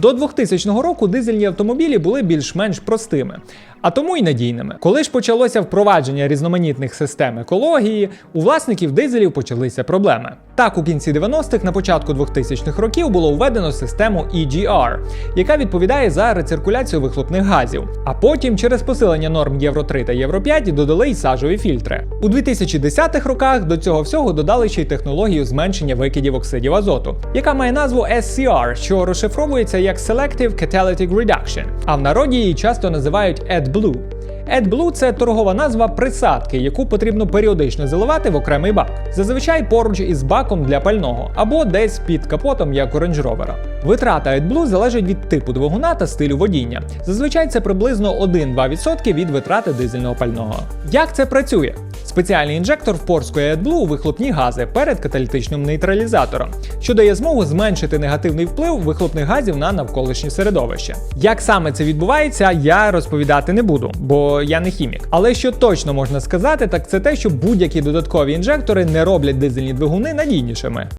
До 2000 року дизельні автомобілі були більш-менш простими, а тому й надійними. Коли ж почалося впровадження різноманітних систем екології, у власників дизелів почалися проблеми. Так, у кінці 90-х, на початку 2000-х років було введено систему EGR, яка відповідає за рециркуляцію вихлопних газів. А потім, через посилення норм Євро 3 та Євро 5, додали й сажові фільтри. У 2010-х роках до цього всього додали ще й технологію зменшення викидів оксидів азоту, яка має назву SCR, що розшифровується як Selective Catalytic Reduction, а в народі її часто називають AdBlue. AdBlue – це торгова назва присадки, яку потрібно періодично заливати в окремий бак, зазвичай поруч із баком для пального або десь під капотом, як у Range Rover. Витрата AdBlue залежить від типу двигуна та стилю водіння. Зазвичай це приблизно 1-2% від витрати дизельного пального. Як це працює? Спеціальний інжектор впорскує AdBlue у вихлопні гази перед каталітичним нейтралізатором, що дає змогу зменшити негативний вплив вихлопних газів на навколишнє середовище. Як саме це відбувається, я розповідати не буду, бо я не хімік. Але що точно можна сказати, так це те, що будь-які додаткові інжектори не роблять дизельні двигуни надійнішими.